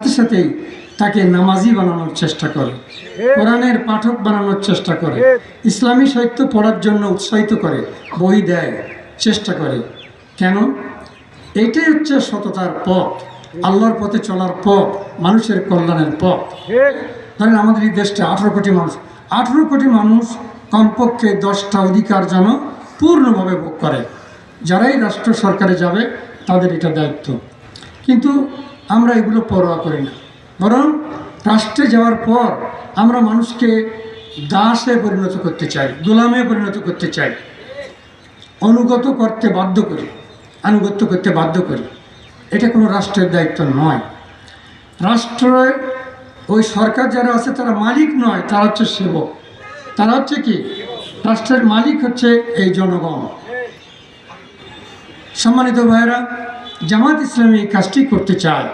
সাথে সাথেই তাকে নামাজি বানানোর চেষ্টা করে, কোরআনের পাঠক বানানোর চেষ্টা করে, ইসলামী সাহিত্য পড়ার জন্য উৎসাহিত করে, বই দেয়, চেষ্টা করে। কেন? এটাই হচ্ছে সততার পথ, আল্লাহর পথে চলার পথ, মানুষের কল্যাণের পথ। ধরেন আমাদের এই দেশটা আঠেরো কোটি মানুষ, আঠেরো কোটি মানুষ কমপক্ষে দশটা অধিকার যেন পূর্ণভাবে ভোগ করে। যারাই রাষ্ট্র সরকারে যাবে, তাদের এটা দায়িত্ব। কিন্তু আমরা এগুলো পরোয়া করি না। বরং রাষ্ট্রে যাওয়ার পর আমরা মানুষকে দাসে পরিণত করতে চাই, গোলামে পরিণত করতে চাই, অনুগত করতে বাধ্য করি, আনুগত্য করতে বাধ্য করি। এটা কোনো রাষ্ট্রের দায়িত্ব নয়। রাষ্ট্রের ওই সরকার যারা আছে তারা মালিক নয়, তারা হচ্ছে সেবক। তারা হচ্ছে কি? রাষ্ট্রের মালিক হচ্ছে এই জনগণ। সম্মানিত ভাইয়েরা জামাত ইসলামী কাজটি করতে চায়।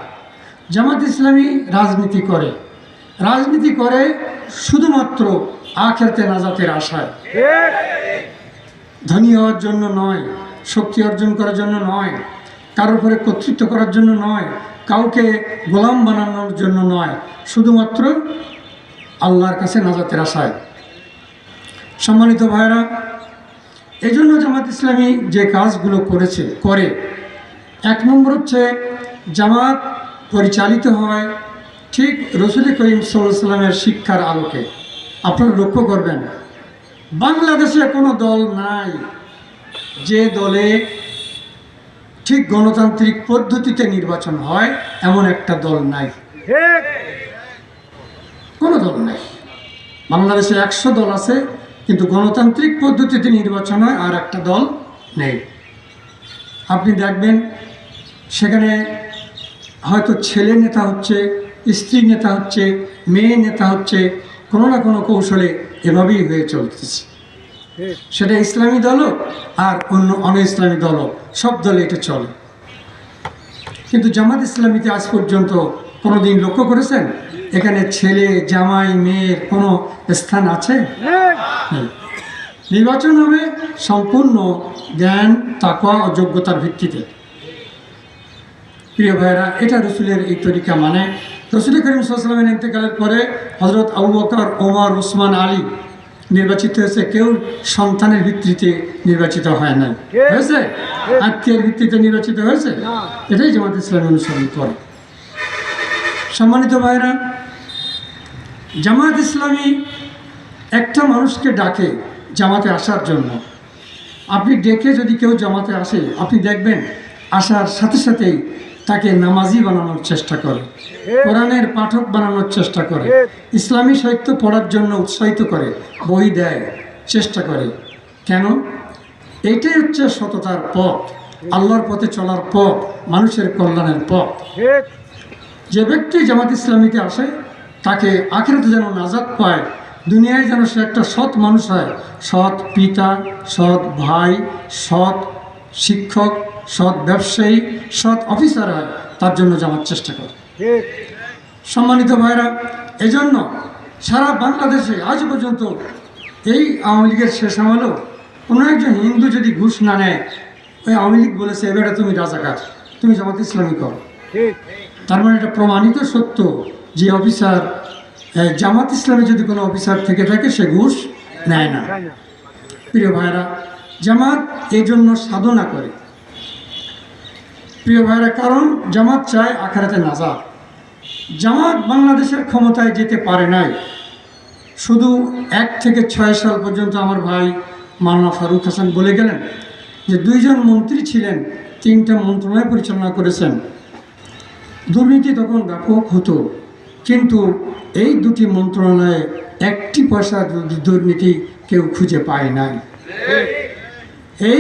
জামাত ইসলামী রাজনীতি করে। রাজনীতি করে শুধুমাত্র আখেরতে নাজাতের আশায়। ধনী হওয়ার জন্য নয়, শক্তি অর্জন করার জন্য নয়, কারোর উপরে কর্তৃত্ব করার জন্য নয়, কাউকে গোলাম বানানোর জন্য নয়, শুধুমাত্র আল্লাহর কাছে নাজাতের আশায়। সম্মানিত ভাইরা এই জন্য জামাত ইসলামী যে কাজগুলো করেছে, করে এক নম্বর হচ্ছে জামাত পরিচালিত হয় ঠিক রসুল করিম সাল্লামের শিক্ষার আলোকে। আপনারা লক্ষ্য করবেন, বাংলাদেশে কোনো দল নাই যে দলে ঠিক গণতান্ত্রিক পদ্ধতিতে নির্বাচন হয়, এমন একটা দল নাই। কোনো দল নাই। বাংলাদেশে একশো দল আছে, কিন্তু গণতান্ত্রিক পদ্ধতিতে নির্বাচন হয় আর একটা দল নেই। আপনি দেখবেন সেখানে হয়তো ছেলে নেতা হচ্ছে, স্ত্রী নেতা হচ্ছে, মেয়ে নেতা হচ্ছে, কোনো না কোনো কৌশলে এভাবেই হয়ে চলতেছে। সেটা ইসলামী দল হোক আর অন্য অন ইসলামী দল হোক সব দলে এটা চলে। কিন্তু জামাত ইসলামীতে আজ পর্যন্ত কোনো দিন লক্ষ্য করেছেন? এখানে ছেলে, জামাই, মেয়ের কোনো স্থান আছে। নির্বাচন হবে সম্পূর্ণ জ্ঞান তাকওয়া ও যোগ্যতার ভিত্তিতে। প্রিয় ভাইরা এটা রসুলের এই তরিকা মানে রসুল করিম সাল্লামের ইন্তেকালের পরে হজরত আবু বকর ওমর উসমান আলী নির্বাচিত হয়েছে। কেউ সন্তানের ভিত্তিতে নির্বাচিত হয় নাই। হয়েছে? আত্মীয়ের ভিত্তিতে নির্বাচিত হয়েছে? এটাই জামাত ইসলাম অনুসরণ করে। সম্মানিত ভাইরা জামাত ইসলামী একটা মানুষকে ডাকে জামাতে আসার জন্য। আপনি ডেকে যদি কেউ জামাতে আসে আপনি দেখবেন আসার সাথে সাথেই তাকে নামাজি বানানোর চেষ্টা করে, কোরআনের পাঠক বানানোর চেষ্টা করে, ইসলামী সাহিত্য পড়ার জন্য উৎসাহিত করে, বই দেয়, চেষ্টা করে। কেন? এইটাই হচ্ছে সততার পথ, আল্লাহর পথে চলার পথ, মানুষের কল্যাণের পথ। যে ব্যক্তি জামাত ইসলামীতে আসে, তাকে আখেরাতে যেন নাজাদ পায়, দুনিয়ায় যেন সে একটা সৎ মানুষ হয়, সৎ পিতা, সৎ ভাই, সৎ শিক্ষক সৎ ব্যবসায়ী, সৎ অফিসার হয়, তার জন্য জামাত চেষ্টা করে। সম্মানিত ভাইরা এজন্য সারা বাংলাদেশে আজ পর্যন্ত এই আওয়ামী লীগের শেষ আমলেও কোনো একজন হিন্দু যদি ঘুষ না নেয়, ওই আওয়ামী লীগ বলেছে, এবারে তুমি রাজাকার, তুমি জামাত ইসলামী করো। তার মানে এটা প্রমাণিত সত্য যে অফিসার জামাত ইসলামে যদি কোনো অফিসার থেকে থাকে, সে ঘুষ নেয় না। প্রিয় ভাইরা জামাত এই জন্য সাধনা করে। প্রিয় ভাইরা, কারণ জামাত চায় আখারাতে নাজাদ। জামাত বাংলাদেশের ক্ষমতায় যেতে পারে নাই। শুধু এক থেকে ছয় সাল পর্যন্ত আমার ভাই মাওলানা ফারুক হাসান বলে গেলেন যে দুইজন মন্ত্রী ছিলেন, তিনটা মন্ত্রণালয় পরিচালনা করেছেন। দুর্নীতি তখন ব্যাপক হতো, কিন্তু এই দুটি মন্ত্রণালয়ে একটি পয়সা দুর্নীতি কেউ খুঁজে পায় নাই। এই